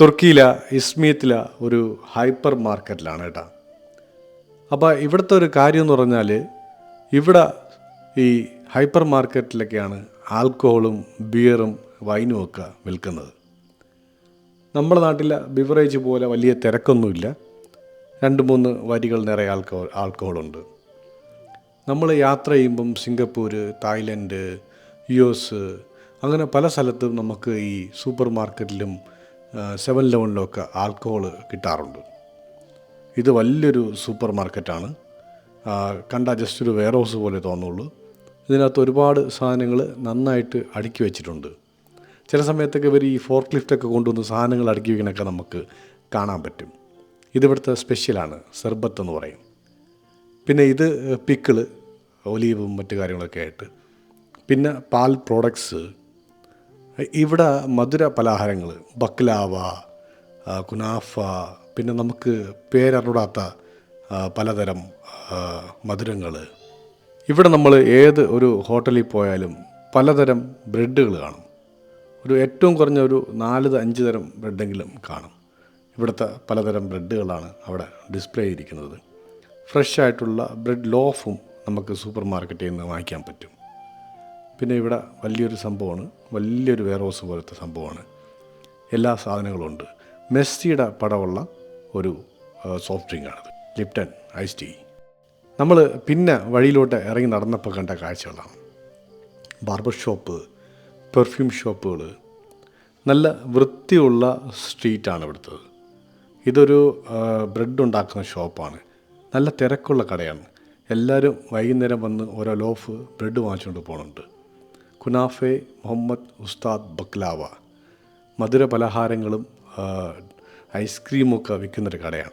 തുർക്കിയിലെ ഇസ്മീത്തിലെ ഒരു ഹൈപ്പർ മാർക്കറ്റിലാണ് കേട്ടോ. അപ്പോൾ ഇവിടുത്തെ ഒരു കാര്യം എന്ന് പറഞ്ഞാൽ ഇവിടെ ഈ ഹൈപ്പർ മാർക്കറ്റിലൊക്കെയാണ് ആൽക്കഹോളും ബിയറും വൈനും ഒക്കെ വിൽക്കുന്നത്. നമ്മുടെ നാട്ടിലെ ബിവറേജ് പോലെ വലിയ തിരക്കൊന്നുമില്ല. രണ്ട് മൂന്ന് വരികൾ നിറയെ ആൽക്കഹോൾ ആൽക്കഹോളുണ്ട്. നമ്മൾ യാത്ര ചെയ്യുമ്പം സിംഗപ്പൂർ തായ്ലൻഡ് യു എസ് അങ്ങനെ പല സ്ഥലത്തും നമുക്ക് ഈ സൂപ്പർ മാർക്കറ്റിലും സെവൻ ലെവനിലൊക്കെ ആൽക്കഹോൾ കിട്ടാറുണ്ട്. ഇത് വലിയൊരു സൂപ്പർ മാർക്കറ്റാണ്. കണ്ടാൽ കണ്ട ജസ്റ്റ് ഒരു വെയർ ഹൗസ് പോലെ തോന്നുള്ളൂ. ഇതിനകത്ത് ഒരുപാട് സാധനങ്ങൾ നന്നായിട്ട് അടുക്കി വെച്ചിട്ടുണ്ട്. ചില സമയത്തൊക്കെ ഇവർ ഈ ഫോർക്ക് ലിഫ്റ്റൊക്കെ കൊണ്ടുവന്ന് സാധനങ്ങൾ അടുക്കി വയ്ക്കണമൊക്കെ നമുക്ക് കാണാൻ പറ്റും. ഇതിവിടുത്തെ സ്പെഷ്യലാണ് സർബത്ത് എന്ന് പറയും. പിന്നെ ഇത് പിക്കിൾ ഒലീവും മറ്റു കാര്യങ്ങളൊക്കെ ആയിട്ട്. പിന്നെ പാൽ പ്രോഡക്ട്സ് ഇവിടെ മധുര പലഹാരങ്ങൾ ബക്ലാവ കുനാഫ പിന്നെ നമുക്ക് പേരറിഞ്ഞൂടാത്ത ആ, പലതരം മധുരങ്ങൾ. ഇവിടെ നമ്മൾ ഏത് ഒരു ഹോട്ടലിൽ പോയാലും പലതരം ബ്രെഡുകൾ കാണും. ഒരു ഏറ്റവും കുറഞ്ഞ ഒരു നാല് അഞ്ച് തരം ബ്രെഡെങ്കിലും കാണും. ഇവിടുത്തെ പലതരം ബ്രെഡുകളാണ് അവിടെ ഡിസ്പ്ലേ ചെയ്തിരിക്കുന്നത്. ഫ്രഷ് ആയിട്ടുള്ള ബ്രെഡ് ലോഫും നമുക്ക് സൂപ്പർ മാർക്കറ്റിൽ നിന്ന് വാങ്ങിക്കാൻ പറ്റും. പിന്നെ ഇവിടെ വലിയൊരു സംഭവമാണ് വലിയൊരു വെയർ ഹൗസ് പോലത്തെ സംഭവമാണ്. എല്ലാ സാധനങ്ങളും ഉണ്ട് മെസ്സിയുടെ പടമുള്ള ഒരു സോഫ്റ്റ് ഡ്രിങ്കാണത് ലിപ്റ്റൺ ഐസ് ടീ നമ്മൾ പിന്നെ വഴിയിലോട്ട് ഇറങ്ങി നടന്നപ്പോൾ കണ്ട കാഴ്ചകളാണ്. ബാർബർ ഷോപ്പ് പെർഫ്യൂം ഷോപ്പുകൾ നല്ല വൃത്തിയുള്ള സ്ട്രീറ്റാണ് ഇവിടുത്തത് ഇതൊരു ബ്രെഡ് ഉണ്ടാക്കുന്ന ഷോപ്പാണ് നല്ല തിരക്കുള്ള കടയാണ്. എല്ലാവരും വൈകുന്നേരം വന്ന് ഓരോ ലോഫ് ബ്രെഡ് വാങ്ങിച്ചുകൊണ്ട് പോകുന്നുണ്ട് കുനാഫെ മുഹമ്മദ് ഉസ്താദ് ബക്ലാവ. മധുര പലഹാരങ്ങളും ഐസ്ക്രീമൊക്കെ വിൽക്കുന്നൊരു കടയാണ്.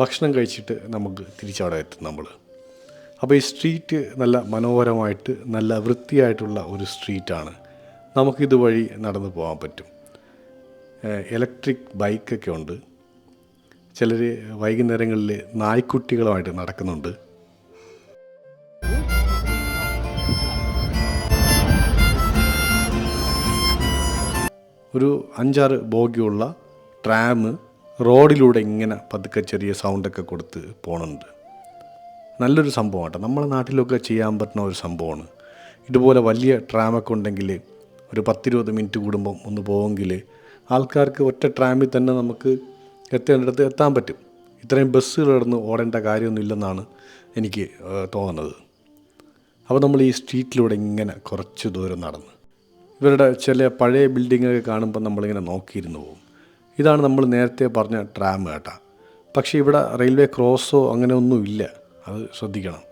ഭക്ഷണം കഴിച്ചിട്ട് നമുക്ക് തിരിച്ചവിടെ എത്തും നമ്മൾ അപ്പോൾ ഈ സ്ട്രീറ്റ് നല്ല മനോഹരമായിട്ട് നല്ല വൃത്തിയായിട്ടുള്ള ഒരു സ്ട്രീറ്റാണ്. നമുക്കിതുവഴി നടന്നു പോകാൻ പറ്റും. ഇലക്ട്രിക് ബൈക്കൊക്കെ ഉണ്ട്. ചിലർ വൈകുന്നേരങ്ങളിൽ നായ്ക്കുട്ടികളുമായിട്ട് നടക്കുന്നുണ്ട്. ഒരു അഞ്ചാറ് ബോഗിയുള്ള ട്രാം റോഡിലൂടെ ഇങ്ങനെ പതുക്കെ ചെറിയ സൗണ്ടൊക്കെ കൊടുത്ത് പോണുണ്ട്. നല്ലൊരു സംഭവമാട്ടോ നമ്മുടെ നാട്ടിലൊക്കെ ചെയ്യാൻ പറ്റുന്ന ഒരു സംഭവമാണ്. ഇതുപോലെ വലിയ ട്രാമൊക്കെ ഉണ്ടെങ്കിൽ ഒരു പത്തിരുപത് മിനിറ്റ് കൂടുമ്പം ഒന്ന് പോവെങ്കിൽ ആൾക്കാർക്ക് ഒറ്റ ട്രാമിൽ തന്നെ നമുക്ക് എത്തേണ്ടടുത്ത് എത്താൻ പറ്റും. ഇത്രയും ബസ്സുകൾ കിടന്ന് ഓടേണ്ട കാര്യമൊന്നുമില്ലെന്നാണ് എനിക്ക് തോന്നുന്നത്. അപ്പോൾ നമ്മൾ ഈ സ്ട്രീറ്റിലൂടെ ഇങ്ങനെ കുറച്ച് ദൂരം നടന്ന് ഇവരുടെ ചില പഴയ ബിൽഡിങ്ങൊക്കെ കാണുമ്പോൾ നമ്മളിങ്ങനെ നോക്കിയിരുന്നു പോകും. ഇതാണ് നമ്മൾ നേരത്തെ പറഞ്ഞ ട്രാം കേട്ടാ. പക്ഷേ ഇവിടെ റെയിൽവേ ക്രോസോ അങ്ങനെ ഒന്നും ഇല്ല. അത് ശ്രദ്ധിക്കണം.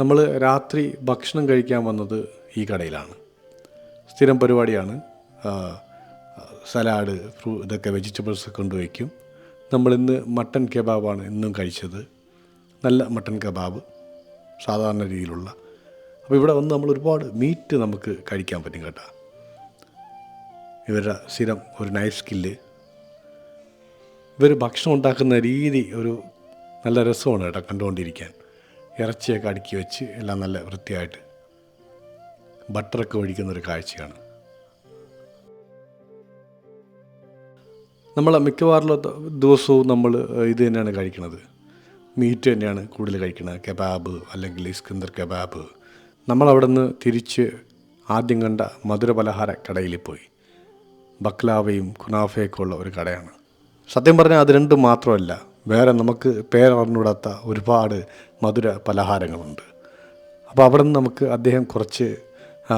നമ്മൾ രാത്രി ഭക്ഷണം കഴിക്കാൻ വന്നത് ഈ കടയിലാണ്. സ്ഥിരം പരിപാടിയാണ്. സലാഡ് ഫ്രൂ ഇതൊക്കെ വെജിറ്റബിൾസ് കൊണ്ടുവയ്ക്കും നമ്മളിന്ന് മട്ടൻ കബാബാണ് ഇന്നും കഴിച്ചത്. നല്ല മട്ടൻ കബാബ് സാധാരണ രീതിയിലുള്ള അപ്പോൾ ഇവിടെ വന്ന് നമ്മൾ ഒരുപാട് മീറ്റ് നമുക്ക് കഴിക്കാൻ പറ്റും കേട്ടോ. ഇവരുടെ സ്ഥിരം ഒരു നൈഫ് സ്കില്ല് ഇവർ ഭക്ഷണം ഉണ്ടാക്കുന്ന രീതി ഒരു നല്ല രസമാണ് കേട്ടോ കണ്ടുകൊണ്ടിരിക്കാൻ. ഇറച്ചിയൊക്കെ അടുക്കി വെച്ച് എല്ലാം നല്ല വൃത്തിയായിട്ട് ബട്ടറൊക്കെ ഒഴിക്കുന്ന ഒരു കാഴ്ചയാണ്. നമ്മൾ മിക്കവാറുള്ള ദിവസവും നമ്മൾ ഇത് തന്നെയാണ് കഴിക്കുന്നത് മീറ്റ് തന്നെയാണ് കൂടുതൽ കഴിക്കുന്നത് കബാബ് അല്ലെങ്കിൽ ഇസ്കന്ദർ കബാബ്. നമ്മളവിടെ നിന്ന് തിരിച്ച് ആദ്യം കണ്ട മധുര പലഹാര കടയിൽ പോയി ബക്ലാവയും കുനാഫയൊക്കെ ഉള്ള ഒരു കടയാണ്. സത്യം പറഞ്ഞാൽ അത് രണ്ടും മാത്രമല്ല വേറെ നമുക്ക് പേരറിഞ്ഞൂടാത്ത ഒരുപാട് മധുര പലഹാരങ്ങളുണ്ട്. അപ്പോൾ അവിടെ നിന്ന് നമുക്ക് അദ്ദേഹം കുറച്ച്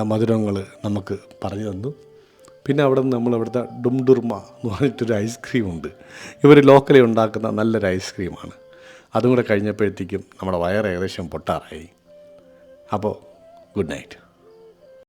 മധുരങ്ങൾ നമുക്ക് പറഞ്ഞു തന്നു. പിന്നെ അവിടെ നിന്ന് നമ്മൾ ഇവിടുത്തെ ഡുംഡുർമ എന്ന് പറഞ്ഞിട്ടൊരു ഐസ്ക്രീം ഉണ്ട് ഇവർ ലോക്കലി ഉണ്ടാക്കുന്ന നല്ലൊരു ഐസ്ക്രീമാണ്. അതും കൂടെ കഴിഞ്ഞപ്പോഴത്തേക്കും നമ്മുടെ വയറ് ഏകദേശം പൊട്ടാറായി. അപ്പോൾ ഗുഡ് നൈറ്റ്